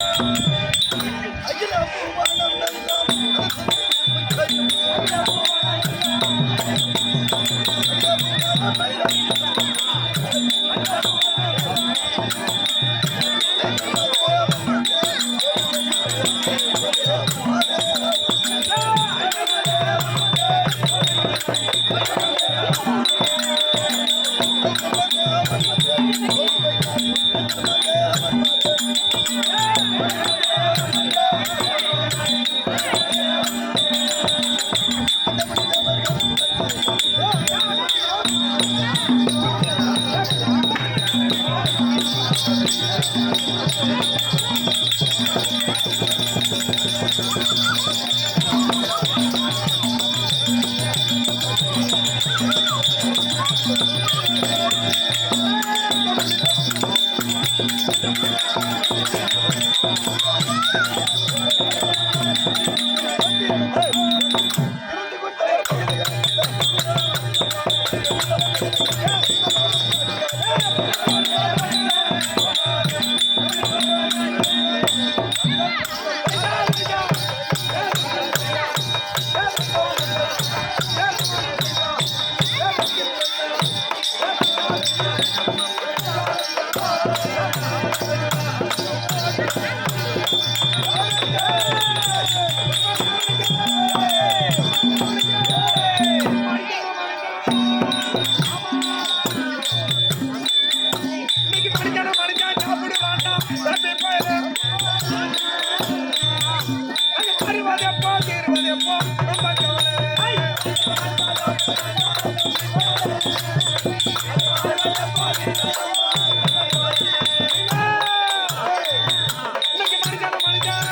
இன்னைக்கு இன்னைக்கு மடிக்கான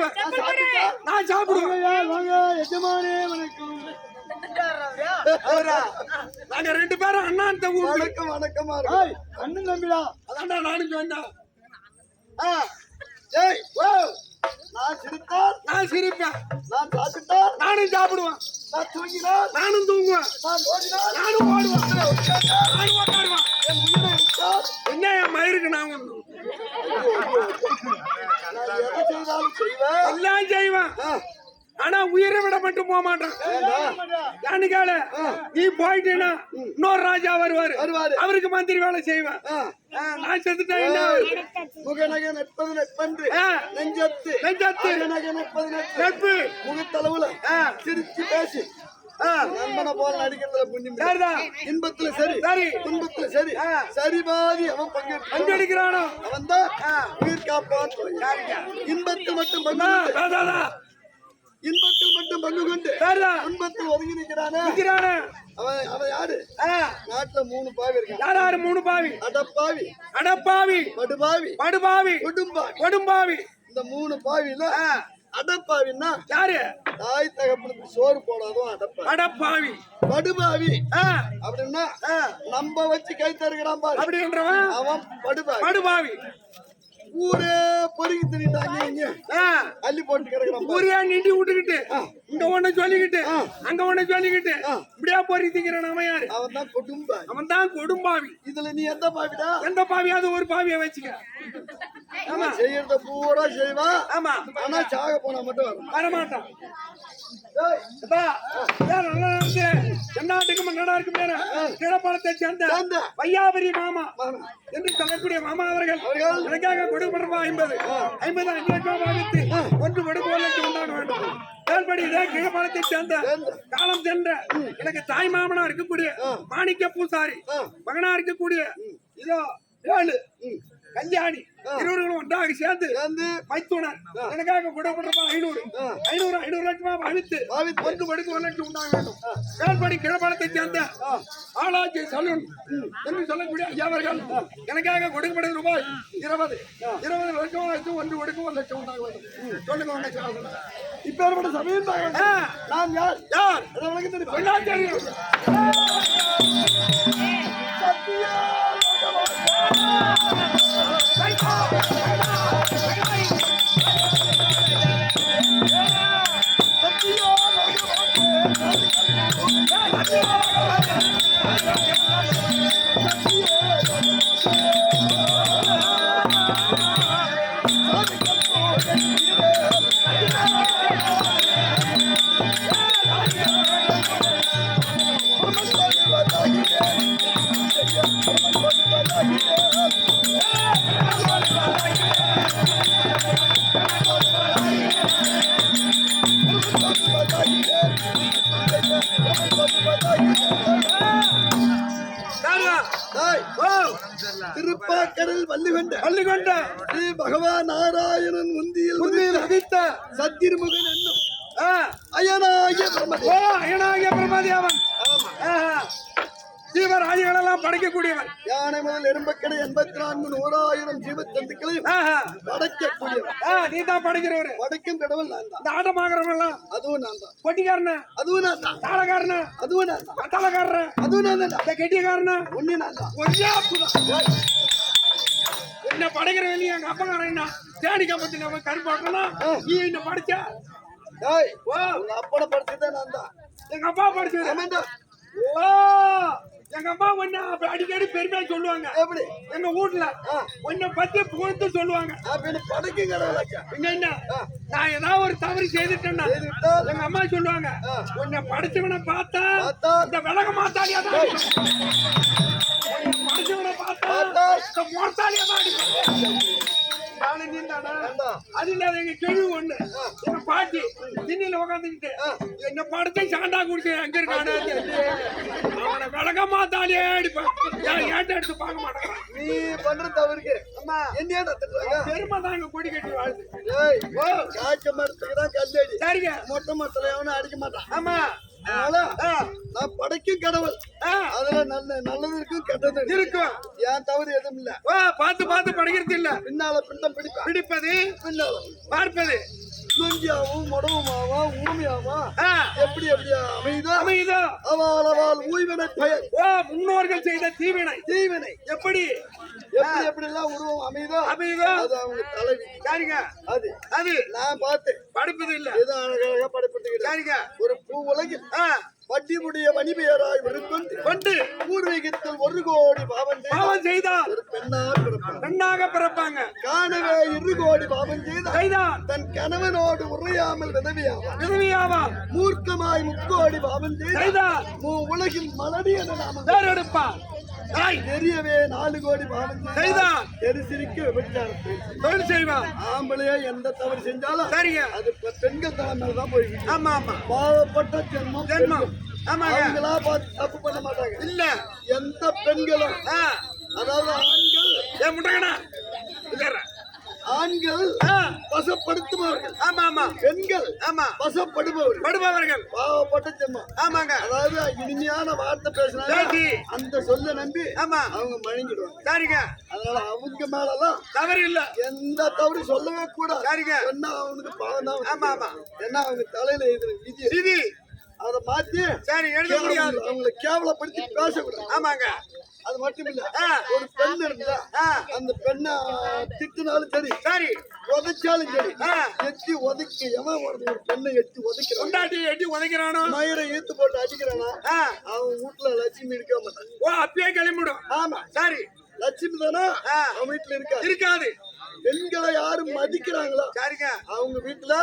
நான் சிரிப்பேன் நான் சாப்பிடுவேன் வாங்க, எஜமானே வணக்கம்? நாங்க ரெண்டு பேரும் அண்ணான் ஊருக்கு வணக்கம் வணக்கமா அண்ணன் தம்பிடா. அதான்டா நானும் சொன்னேன் ஆ, ஏய் ஓ நான் சிரித்தால் நான் சிரிப்பேன். நான் சாப்பிட்டால் நானும் சாப்பிடுவேன். நான் தூங்கினால் நானும் தூங்குவேன். நான் ஓடினால் நானும் ஓடுவேன். நானும் உட்காருவேன் என்ன என் மயிருக்கு நான் ஒண்ணு நான் எதை செய்தாலும் செய்வேன் எல்லாம் செய்வேன் ஆ, ஆனா உயிரை விட மட்டும் போக மாட்டேன். கேளு? நீ போயிட்டீன்னா இன்னொரு ராஜா வருவாரு. வருவாரு. அவருக்கு மந்திரி வேலை செய்வேன். நான் செத்துட்டேன்? முகநகை நட்பது நட்பன்று நெஞ்சத்து. நெஞ்சத்து. அகநகை நட்பது நட்பு முகத்தளவுல சிரிச்சு பேசி. நண்பனை போல நடிக்கிறதுல புண்ணியம். சரிதான் இன்பத்துல சரி. சரி. துன்பத்துல சரி. சரி பாதி அவன் பங்கேற்று அஞ்சடிக்கிறானோ அவன் தான். உயிர் காப்பான் இன்பத்தில் மட்டும் பங்கு அதாதான். இன்பத்தில் மட்டும் பங்கு கொண்டு சரிதான் துன்பத்தில் ஒதுங்கி நிற்கிறானே. அவன் அவன் யாரு? நாட்டுல மூணு பாவி இருக்கான் யார் யாரு? மூணு பாவி. அடப்பாவி. அடப்பாவி. படுபாவி. படுபாவி. கொடும்பாவி. கொடும்பாவி. இந்த மூணு பாவில அடப்பாவின்னா யாரு? தாய் தகப்பனுக்கு சோறு போடாதும் அடப்பாவி. அடப்பாவி. படுபாவி. அப்படின்னா நம்ம வச்சு கை தருகிறான் பாரு. அப்படின்றவன் அவன் படுபாவி. படுபாவி. ஊரே பொறுக்கி தின்னுட்டாங்க அள்ளி போட்டு கிடக்குறான் பாரு. ஊரையா நிண்டி விட்டுக்கிட்டு. இங்க ஒண்ணு சொல்லிக்கிட்டு. அங்க ஒண்ணு சொல்லிக்கிட்டு. இப்படியா பொறி திங்கிறான் அவன் யாரு? அவன் தான் குடும்பாவி. அவன் தான் கொடும்பாவி. இதுல நீ எந்த பாவிடா? எந்த பாவியாவது ஒரு பாவிய வச்சுக்க. ஆமா. செய்யறத பூரா செய்வான் ஆமா. ஆனா சாக போனா மட்டும் வரமாட்டான். ஏய், நல்லா? தென்னாட்டுக்கு மன்னனா இருக்கும் பேரு. கீழப்பாளத்தை சேர்ந்த வையாபுரி மாமா. என்று சொல்லக்கூடிய மாமா அவர்கள் எனக்காக கொடுப்படமா ஐம்பது. ஐம்பது அஞ்சு லட்சம் பாவித்து ஒன்று கொடுக்க ஒரு லட்சம் உண்டாக வேண்டும். மேல்படி இதே கீழப்பாளத்தை சேர்ந்த சேர்ந்த. காலம் சென்ற எனக்கு தாய் மாமனா இருக்கக்கூடிய மாணிக்க பூசாரி மகனா இருக்கக்கூடிய இதோ ஏழு. கல்யாணி. இருவர்களும் ஒன்றாக சேர்ந்து சேர்ந்து மைத்துனர் எனக்காக கொடுக்கப்பட்ட ஐநூறு. ஐநூறு ஐநூறு லட்சமா அழித்து பாவித்து. ஒன்று மணிக்கு ஒரு லட்சம் உண்டாக வேண்டும். வேல்படி கிழப்பாளத்தை சேர்ந்த ஆளாச்சி சலூன் என்று சொல்லக்கூடிய ஐயாவர்கள் எனக்காக கொடுக்கப்பட்ட ரூபாய் இருபது. இருபது லட்சம் ஆச்சு ஒன்று மணிக்கு ஒரு லட்சம் உண்டாக வேண்டும். சொல்லுங்க. இப்ப ஏற்பட்ட சமயம் நான் யார்? யார்? அதை உனக்கு தெரியும் சொன்னா திருப்பாக்கடல் வள்ளிகொண்ட பள்ளி கொண்ட ஸ்ரீ பகவான் நாராயணன் முந்தியில் உண்மையில் உதித்த சத்திருமுகன் என்னும் ஆ, அயனாகிய பிரம்மதே ஓ அயனாகிய பிரமாதி அவன். ஜீவராஜிகள் எல்லாம் படைக்கக்கூடியவன். யானை முதல் எறும்பக்கடை எண்பத்தி நான்கு நூறாயிரம் ஜீவத்தந்துக்களையும் ஆஹா. படைக்கக்கூடியவன். நீ தான் படைக்கிறவரு. படைக்கும் கடவுள் நான் தான். எல்லாம் அதுவும் நான் தான். கொட்டிக்காரன அதுவும் நான் தான். தாளக்காரன? அதுவும் நான் தான். கட்டாளக்காரன அதுவும் நான் தான். கெட்டியக்காரன? ஒண்ணு நான் தான். ஒரே என்ன படைக்கிறவன் நீ எங்க அப்பங்காரன் என்ன? தேடி காப்பத்தி நம்ம கருப்பாட்டனா நீ என்ன படிச்ச? உங்க அப்பனை படைச்சதே நான் தான் எங்க அப்பா படிச்சது ஓ எங்க அம்மா ஒன்னு அடிக்கடி பெருமையா சொல்லுவாங்க. எப்படி? எங்க வீட்டுல உன்னை பத்தி புகழ்ந்து சொல்லுவாங்க. என்ன நான் ஏதாவது ஒரு தவறு செய்துட்டேன்னா எங்க அம்மா சொல்லுவாங்க உன்னை படிச்சவனை பார்த்தா இந்த விலக மாத்தாளியா எங்க பாட்டி திண்ணில உட்காந்துக்கிட்டு என்ன படத்தை சாண்டா குடிச்சு எங்க இருக்கானு. அவனை விலக மாத்தாளியே அடிப்பான் ஏட்ட எடுத்து பார்க்க மாட்டான். நீ பண்ற தவறுக்கு பெருமை தான் அங்க கொடி கட்டி வாழ்ந்து. டேய் காய்ச்ச மரத்துக்கு தான் கல்லடி. சரிங்க. மொட்டை மரத்துல எவனும் அடிக்க மாட்டான். ஆமா. நான் படைக்கும் கடவுள். அதுல நல்ல நல்லது இருக்கும் கெட்டது இருக்கும். என் தவறு எதுவும் இல்ல. பார்த்து பார்த்து படிக்கிறது இல்ல. பின்னால பிண்டம் பிடிப்பேன் பிடிப்பது பின்னால பார்ப்பது. நொஞ்சியாவும் முடவுமாவா ஊமையாவா எப்படி எப்படி அமைதோ அமைதோ அவள் அவள் ஊய்வனை பயன் ஓ முன்னோர்கள் செய்த தீவினை. தீவினை. எப்படி? எப்படி எப்படி எல்லாம் உருவம் அமைதோ அமைதோ அது அவங்க தலைவி. சரிங்க அது. அது. நான் பார்த்தேன். படிப்பது இல்ல. ஏதோ அழகழகா படைப்பட்டுக்கிறேன் சரிங்க ஒரு பூ உலகில். ஆ, வட்டிமுடைய மணிபெயராய் விருப்பந்து கொண்டு பூர்வீகத்தில் ஒரு கோடி பாவம் பாவம் செய்தால் பெண்ணாக பிறப்பாங்க. காணவே இரு கோடி பாவம் செய்த செய்தால் தன் கணவனோடு உரையாமல் விதவியாவார். விதவியாவால் மூர்க்கமாய் முக்கோடி பாவம் செய்த செய்தால் உலகில் மலடி என நாம தாய் தெரியவே நாலு கோடி பாவம் செய்த செய்தால் தெரிசிரிக்க விபச்சாரத்தை தொழில் செய்வார் ஆம்பளையா எந்த தவறு செஞ்சாலும் சரிங்க. அது பெண்கள் தலைமையில தான் போய்கிட்டு ஆமா ஆமா. பாவப்பட்ட ஜென்மம் ஜென்மம். பெண்கள். ஆமாங்க. அவங்களா பார்த்து தப்பு பண்ண மாட்டாங்க. இல்ல. எந்த பெண்களும் அதாவது ஆண்கள் ஏன் ஆண்கள் வசப்படுத்துபவர்கள். ஆமா ஆமா. பெண்கள் ஆமா. வசப்படுபவர்கள். படுபவர்கள். பாவப்பட்ட ஜென்மம். ஆமாங்க. அதாவது இனிமையான வார்த்தை பேசினாங்க பேசி அந்த சொல்ல நம்பி ஆமா. அவங்க மயங்கிடுவாங்க சரிங்க. அதனால அவங்க மேலலாம் தவறு இல்ல. எந்த தவறு சொல்லவே கூடாது. சரிங்க. என்ன அவனுக்கு பாவம் தான் ஆமா ஆமா. என்ன அவங்க தலையில இது விதி. அதை மாத்தி சரி எழுத முடியாது. அவங்களை கேவலப்படுத்தி பேசக்கூடாது. ஆமாங்க. அது மட்டும் இல்ல. ஒரு பெண் ஆ, அந்த பெண்ணை திட்டினாலும் சரி சரி. உதைச்சாலும் சரி. எட்டி உதைக்க எவன் ஒரு பெண்ணை எட்டி உதைக்கிறான். கொண்டாட்டி எட்டி உதைக்கிறானோ? மயிரை ஈத்து போட்டு அடிக்கிறானா? அவன் வீட்டுல லட்சுமி இருக்க மாட்டான். ஓ அப்பயே கிளம்பிடும். ஆமா. சரி. லட்சுமி தானே. அவன் வீட்டுல இருக்கா? இருக்காது. பெண்களை யாரும் மதிக்கிறாங்களோ? சரிங்க. அவங்க வீட்டுல?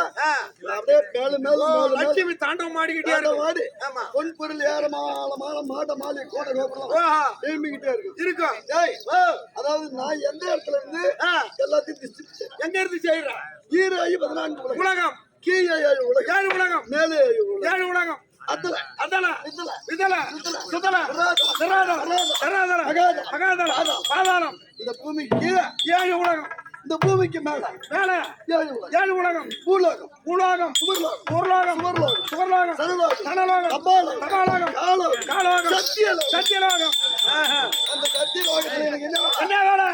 அப்படியே மேலும் மேலும் லட்சுமி தாண்டவம் மாடிக்கிட்டே மாடு. ஆமா. பொன் பொருள் ஏறமால மால மாட மாலை கோட கோபுரம் ஓஹா. எழும்பிக்கிட்டே இருக்கும். ஏய் அதாவது நான் எந்த இடத்துல இருந்து எல்லாத்தையும் எங்க இருந்து செய்யற ஈர ஐ பதினான்கு உலகம். உலகம். கீழே ஏழு உலகம். ஏழு உலகம். மேலே ஏழு உலகம். అద్దల అద్దల విదల విదల సుదల సరాదం సరాదం అగాధం అగాధం ఆధారం இந்த பூமி கீழே ஏழு உலகம். இந்த பூமிக்கு மேல மேல ஏழு உலகம். பூலோகம். பூலோகம். பொருளாகம் சுவர்லோகம். சுவர்லோகம். சனலோகம் தபாலோகம். தபாலோகம். காலோகம். காலோகம். சத்தியலோகம். சத்தியலோகம். அந்த சத்தியலோகம் என்ன வேலை?